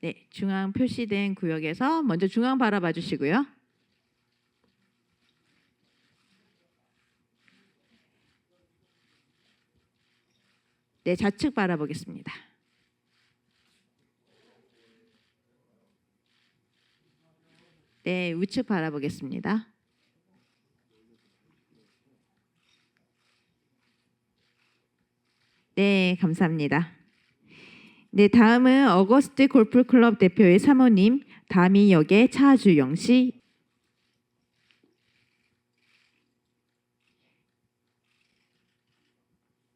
네, 중앙 표시된 구역에서 먼저 중앙 바라봐 주시고요. 네, 좌측 바라보겠습니다. 네, 우측 바라보겠습니다. 네, 감사합니다. 네, 다음은 어거스트 골프 클럽 대표의 사모님 다미 역의 차주영 씨.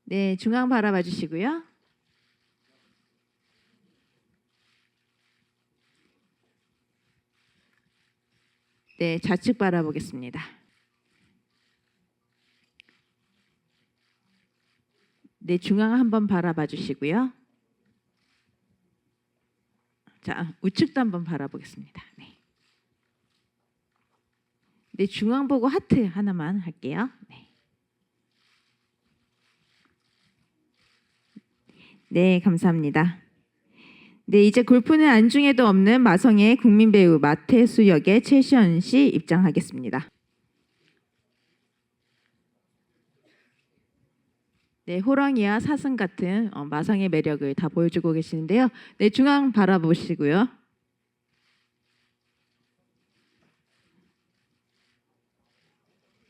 네, 중앙 바라봐 주시고요. 네, 좌측 바라보겠습니다. 네, 중앙 한번 바라봐 주시고요. 자, 우측도 한번 바라보겠습니다. 네. 네, 중앙 보고 하트 하나만 할게요. 네. 네, 감사합니다. 네, 이제 골프는 안중에도 없는 마성의 국민 배우 마태수 역의 최시연 씨 입장하겠습니다. 네, 호랑이와 사슴 같은 어, 마성의 매력을 다 보여주고 계시는데요. 네, 중앙 바라보시고요.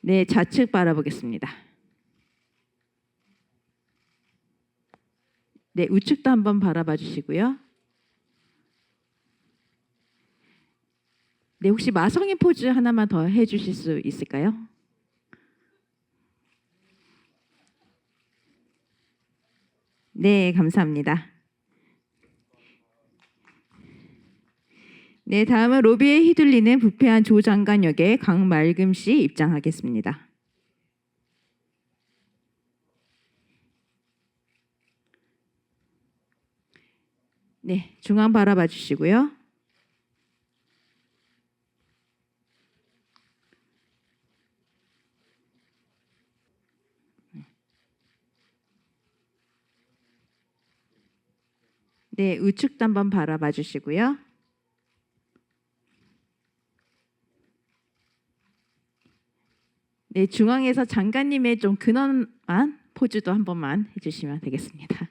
네, 좌측 바라보겠습니다. 네, 우측도 한번 바라봐 주시고요. 네, 혹시 마성의 포즈 하나만 더 해주실 수 있을까요? 네, 감사합니다. 네, 다음은 로비에 휘둘리는 부패한 조 장관 역의 강말금 씨 입장하겠습니다. 네, 중앙 바라봐 주시고요. 네, 우측도 한번 바라봐 주시고요. 네, 중앙에서 장관님의 좀 근엄한 포즈도 한 번만 해주시면 되겠습니다.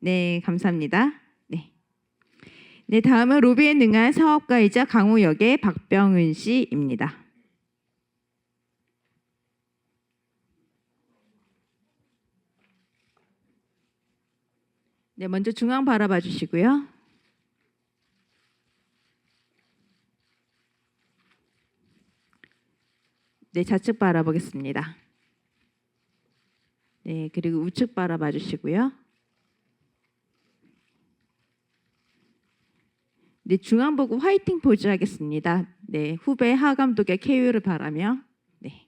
네, 감사합니다. 네. 네, 다음은 로비에 능한 사업가이자 강호 역의 박병은 씨입니다. 네, 먼저 중앙 바라봐 주시고요. 네, 좌측 바라보겠습니다. 네, 그리고 우측 바라봐 주시고요. 네, 중앙 보고 화이팅 포즈 하겠습니다. 네, 후배 하 감독의 쾌유를 바라며 네,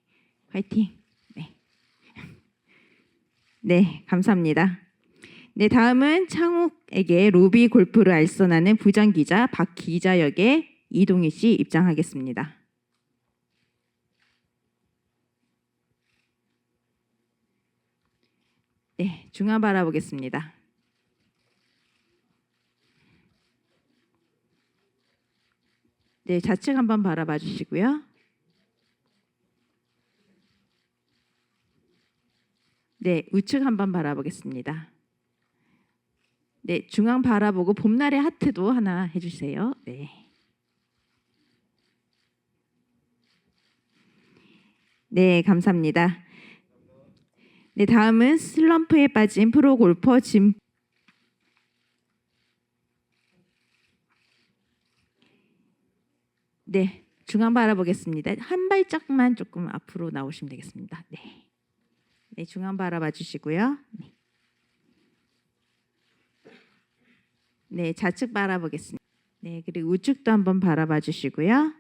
화이팅. 네. 네, 감사합니다. 네, 다음은 창욱에게 로비 골프를 알선하는 부장 기자 박 기자 역의 이동희 씨 입장하겠습니다. 네, 중앙 바라보겠습니다. 네, 좌측 한번 바라봐 주시고요. 네, 우측 한번 바라보겠습니다. 네, 중앙 바라보고 봄날의 하트도 하나 해주세요. 네. 네, 감사합니다. 네, 다음은 슬럼프에 빠진 프로 골퍼 진 네, 중앙 바라보겠습니다. 한 발짝만 조금 앞으로 나오시면 되겠습니다. 네, 네 중앙 바라봐 주시고요. 네. 네, 좌측 바라보겠습니다. 네, 그리고 우측도 한번 바라봐 주시고요.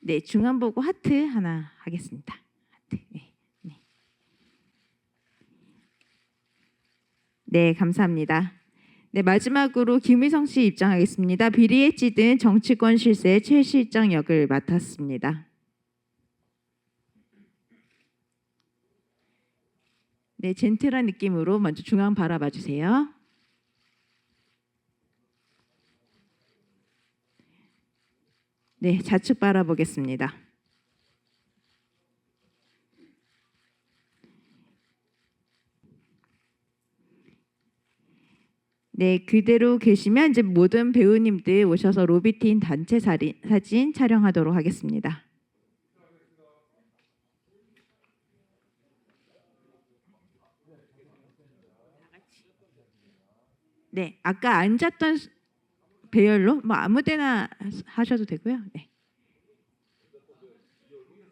네, 중앙 보고 하트 하나 하겠습니다. 하트. 네. 네. 네, 감사합니다. 네, 마지막으로 김의성 씨 입장하겠습니다. 비리에 찌든 정치권 실세 최 실장 역을 맡았습니다. 네, 젠틀한 느낌으로 먼저 중앙 바라봐 주세요. 네, 좌측 바라보겠습니다. 네, 그대로 계시면 이제 모든 배우님들 오셔서 로비틴 단체 사진, 촬영하도록 하겠습니다. 네, 아까 앉았던 수- 배열로 뭐 아무 데나 하셔도 되고요. 네.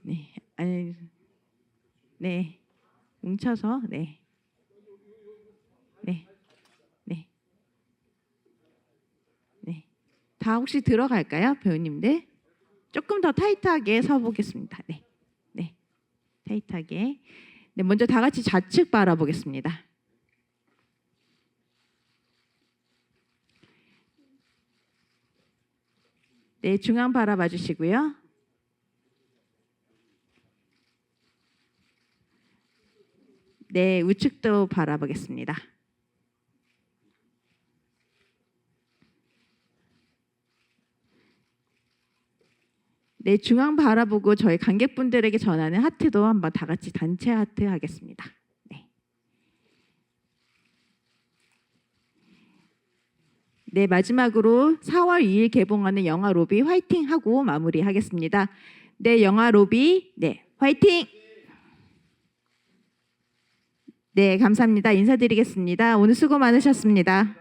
네, 아니, 네, 뭉쳐서 네, 네, 네, 네. 다 혹시 들어갈까요, 배우님들? 조금 더 타이트하게 서 보겠습니다. 네, 네, 타이트하게. 네, 먼저 다 같이 좌측 바라보겠습니다. 네, 중앙 바라봐 주시고요. 네, 우측도 바라보겠습니다. 네, 중앙 바라보고 저희 관객분들에게 전하는 하트도 한번 다 같이 단체 하트 하겠습니다. 네. 네, 마지막으로 4월 2일 개봉하는 영화 로비 화이팅 하고 마무리하겠습니다. 네, 영화 로비 네, 화이팅! 네, 감사합니다. 인사드리겠습니다. 오늘 수고 많으셨습니다.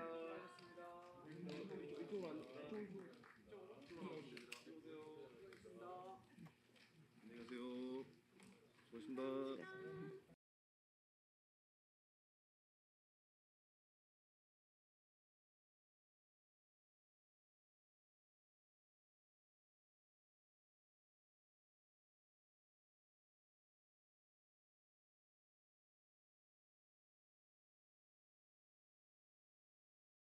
고맙습니다.